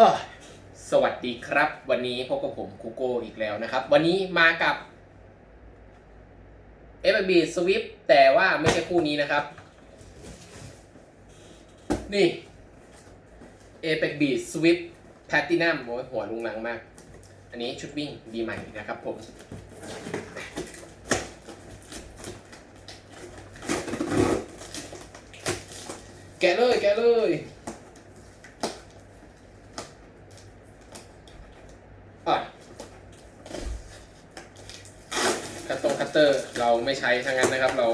เออสวัสดีครับ วันนี้พบกับผมคูโกอีกแล้วนะครับ วันนี้มากับ f b Swift แต่ว่าไม่ใช่คู่นี้นะครับ นี่ a p e x b Swift Platinum โอ้ยหัวลุงลังมาก อันนี้ชุดวิ่งดีใหม่นะครับผมแกเลยแกเลย คัตตรงคัตเตอร์เราไม่ใช้ทั้งนั้นนะครับ เรา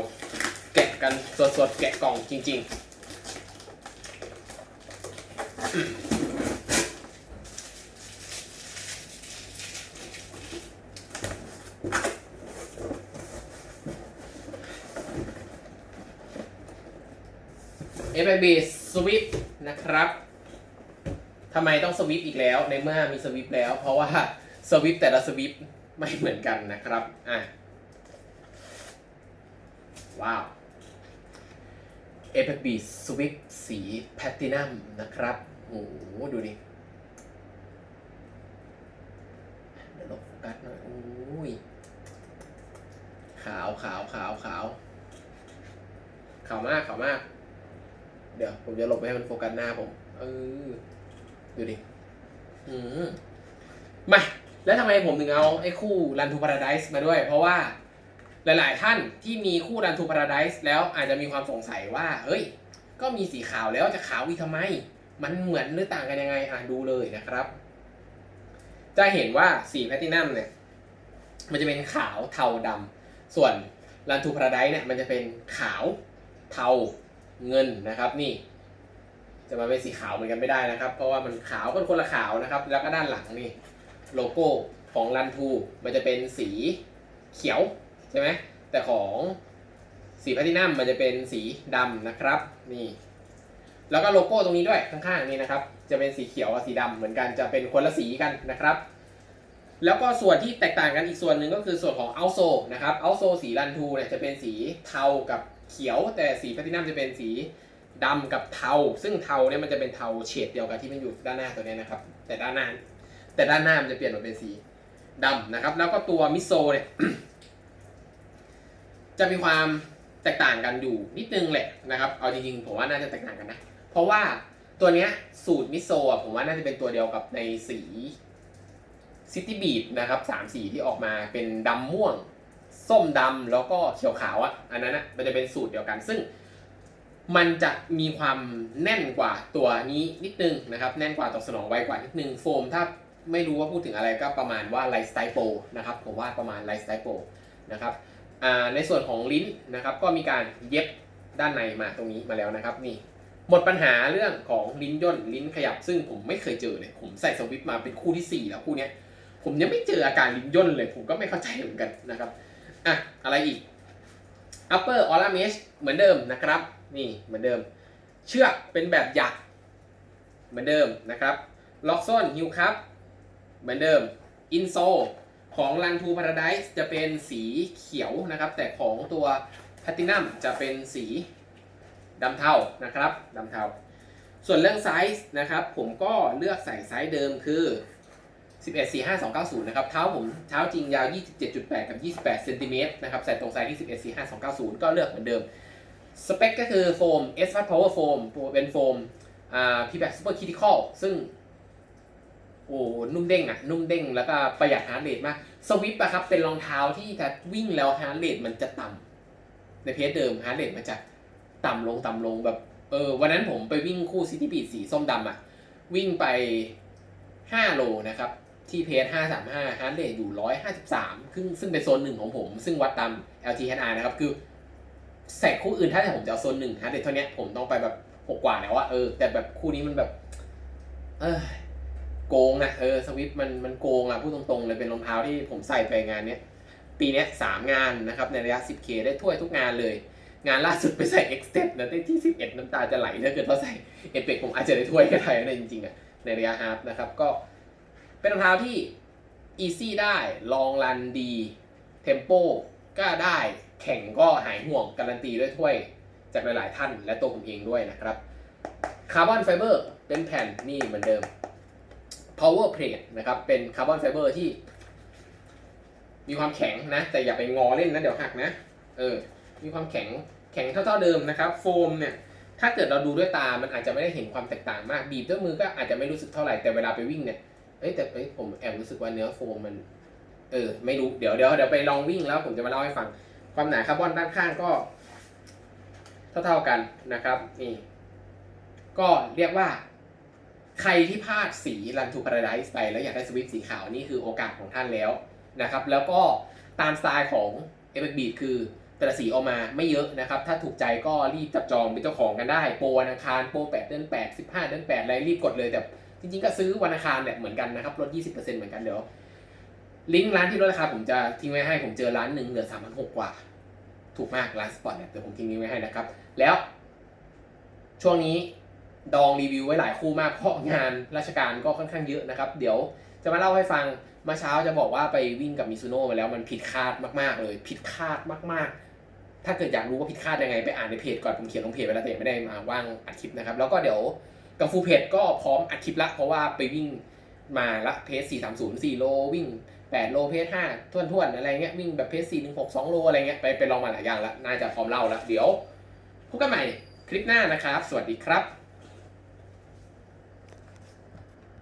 แกะกันสดๆแกะกล่องจริงๆ f b Swift นะครับทำไมต้องสวิปอีกแล้ว ในเมื่อมีสวิปแล้ว เพราะว่าสวิปแต่ละสวิปไม่เหมือนกันนะครับ อะ ว้าว a p e b Swift สีแพตตินัมนะครับโอ้โหดูดิเดี๋ยวลบโฟกัสหน่อยโอ้ยขาวขาวขาวขาวขาวมากขาวมาก เดี๋ยวผมจะหลบไปให้มันโฟกัสหน้าผมเออดูดิอืมมาแล้วทำไมผมถึงเอาไอ้คู่ Run to Paradise มาด้วย เพราะว่า หลาย ๆ ท่านที่มีคู่ Run to Paradise แล้วอาจจะมีความสงสัยว่า เฮ้ย ก็มีสีขาวแล้วจะขาวอีกทำไม มันเหมือนหรือต่างกันยังไงอะดูเลยนะครับ จะเห็นว่าสีแพลตินัมเนี่ย มันจะเป็นขาวเทาดำ ส่วน Run to Paradise เนี่ยมันจะเป็นขาวเทาเงินนะครับนี่ จะมาเป็นสีขาวเหมือนกันไม่ได้นะครับ เพราะว่ามันขาวเป็นคนละขาวนะครับ แล้วก็ด้านหลังนี่ โลโก้ของรันทูมันจะเป็นสีเขียว ช่ไหมแต่ของสีแพลตินัมมันจะเป็นสีดำนะครับนี่แล้วก็โลโก้ตรงนี้ด้วยข้างๆนี่นะครับ จะเป็นสีเขียวกับสีดำเหมือนกันจะเป็นคนละสีกันนะครับ แล้วก็ส่วนที่แตกต่างกันอีกส่วนหนึ่งก็คือส่วนของเอาโซนะครับเอาโซสีรันทูเนี่ยจะเป็นสีเทากับเขียว แต่สีแพลตินัมจะเป็นสีดำกับเทา ซึ่งเทาเนี่ยมันจะเป็นเทาเฉดเดียวกับที่มันอยู่ด้านหน้าตัวนี้นะครับ แต่ด้านหน้าแต่ด้านหน้ามันจะเปลี่ยนมาเป็นสีดำนะครับ แล้วก็ตัวมิโซเนี่ย จะมีความแตกต่างกันอยู่นิดนึงแหละนะครับ เอาจริงๆผมว่าน่าจะแตกต่างกันนะ เพราะว่าตัวเนี้ยสูตรมิโซะผมว่าน่าจะเป็นตัวเดียวกับในสีซิตี้บีดนะครับสามสีที่ออกมาเป็นดำม่วง ส้มดำแล้วก็เขียวขาวอะอันนั้นนะมันจะเป็นสูตรเดียวกัน ซึ่งมันจะมีความแน่นกว่าตัวนี้นิดนึงนะครับ แน่นกว่าตอบสนองไวกว่านิดนึงโฟม ถ้าไม่รู้ว่าพูดถึงอะไรก็ประมาณว่าไลฟ์สไตล์โปนะครับผมว่าประมาณไลฟ์สไตล์โปนะครับ ในส่วนของลิ้นนะครับก็มีการเย็บด้านในมาตรงนี้มาแล้วนะครับนี่หมดปัญหาเรื่องของลิ้นย่นลิ้นขยับ ซึ่งผมไม่เคยเจอเลยผมใส่สวิปมาเป็นคู่ที่ 4 แล้วคู่นี้ผมยังไม่เจออาการลิ้นย่นเลย ผมก็ไม่เข้าใจเหมือนกันนะครับอะอะไรอีก upper aura mesh เหมือนเดิมนะครับ นี่เหมือนเดิม เชือกเป็นแบบหยัก เหมือนเดิมนะครับล็อกซ่อนฮิวครับ เหมือนเดิมอินโซ ของ Run to Paradise จะเป็นสีเขียวนะครับ แต่ของตัว Platinum จะเป็นสีดำเทานะครับดำเทา ส่วนเรื่องไซส์นะครับ ผมก็เลือกใส่ไซส์เดิมคือ 11 4 5 2 9 0 นะครับ เท้าผมเท้าจริงยาว 27.8 กับ 28เซนติเมตรนะครับ ใส่ตรงไซส์ที่ 11 4 5 2 9 0 ก็เลือกเหมือนเดิม สเปคก็คือโฟม S Fast Power Foam เป็นโฟมอ่า p b a c Super Critical ซึ่ง โอ้นุ่มเด้งอะนุ่มเด้งแล้วก็ประหยัดฮาร์ดเรทมากสวิปอะครับเป็นรองเท้าที่ถ้าวิ่งแล้วฮาร์ดเรทมันจะต่ำในเพจเดิมฮาร์ดเรทมันจะต่ำลงต่ำลงแบบเออวันนั้นผมไปวิ่งคู่ซิตี้บีดสีส้มดำอะวิ่งไป 5 โลนะครับ ที่เพจ535ฮาร์ดเรทอยู่ 153ซึ่งซึ่งเป็นโซนหนึ่งของผม ซึ่งวัดตาม LTHR นะครับคือใส่คู่อื่นถ้าผมจะเอาโซนหนึ่งฮะเด็ดเท่านี้ผมต้องไปแบบหกกว่าแล้วอะเออแต่แบบคู่นี้มันแบบ เออ โกงนะเออสวิปมันมันโกงอะพูดตรงๆเลยเป็นรองเท้าที่ผมใส่ไปงานเนี้ยปีเนี้ยสามงานนะครับในระยะ 10K ได้ถ้วยทุกงานเลย งานล่าสุดไปใส่ X Step นะได้ที่ 11 น้ำตาจะไหลถ้าเกิดว่าใส่เอฟเฟกผมอาจจะได้ถ้วยก็ได้นะจริงๆอะในระยะฮาร์ฟนะครับก็เป็นรองเท้าที่ easy ได้ลองรันดีเทมโปก็ได้แข่งก็หายห่วงการันตีด้วยถ้วยจากหลายๆท่านและตัวผมเองด้วยนะครับคาร์บอนไฟเบอร์เป็นแผ่นนี่เหมือนเดิม power plate นะครับ เป็นคาร์บอนไฟเบอร์ที่ มีความแข็งนะ แต่อย่าไปงอเล่นนะ เดี๋ยวหักนะ เออ มีความแข็ง แข็งเท่าๆเดิมนะครับ โฟมเนี่ย ถ้าเกิดเราดูด้วยตา มันอาจจะไม่ได้เห็นความแตกต่างมาก บีบด้วยมือก็อาจจะไม่รู้สึกเท่าไหร่ แต่เวลาไปวิ่งเนี่ย เอ้ย แต่เอ้ยผมแอบรู้สึกว่าเนื้อโฟมมัน เออ ไม่รู้ เดี๋ยวเดี๋ยวเดี๋ยวไปลองวิ่งแล้วผมจะมาเล่าให้ฟัง ความหนาคาร์บอนด้านข้างก็ เท่าๆกันนะครับ นี่ ก็เรียกว่า ใครที่พลาดสี Run to Paradise ไปแล้วอยากได้สวิฟสีขาวนี่คือโอกาสของท่านแล้วนะครับ แล้วก็ตามสไตล์ของ e f อ b คือแต่ละสีออกมาไม่เยอะนะครับ ถ้าถูกใจก็รีบจับจองเป็นเจ้าของกันได้ โปรวันอังคาร โปร8เดือน8 15เดือน8อะไรรีบกดเลยแต่จริงๆก็ซื้อวันอังคารเนี่ยเหมือนกันนะครับลด20%เหมือนกันเดี๋ยวลิงก์ร้านที่ลดราคาผมจะทิ้งไว้ให้ผมเจอร้านหนึ่งเหลือ3 6 0 0กกว่า ถูกมากร้านสปอร์ตเนี่ยเดี๋ยวผมทิ้งลิงก์ไว้ให้นะครับ แล้ว ช่วงนี้ ดองรีวิวไว้หลายคู่มากเพราะงานราชการก็ค่อนข้างเยอะนะครับ เดี๋ยวจะมาเล่าให้ฟังเมื่อเช้าจะบอกว่าไปวิ่งกับมิซูโน่มาแล้วมันผิดคาดมากๆเลย ผิดคาดมากๆ ถ้าเกิดอยากรู้ว่าผิดคาดยังไงไปอ่านในเพจก่อนผมเขียนลงเพจไว้แล้วแต่ไม่ได้มาว่างอัดคลิปนะครับแล้วก็เดี๋ยวกับฟูเพจก็พร้อมอัดคลิปละเพราะว่าไปวิ่งมาละเพจ430 4โลวิ่ง 8 โลเพจ5ท่วนๆอะไรเงี้ยวิ่งแบบเพจ416 2 โลอะไรเงี้ยไปไปลองมาหลายอย่างละน่าจะพร้อมเล่าละเดี๋ยวพบกันใหม่คลิปหน้านะครับ สวัสดีครับ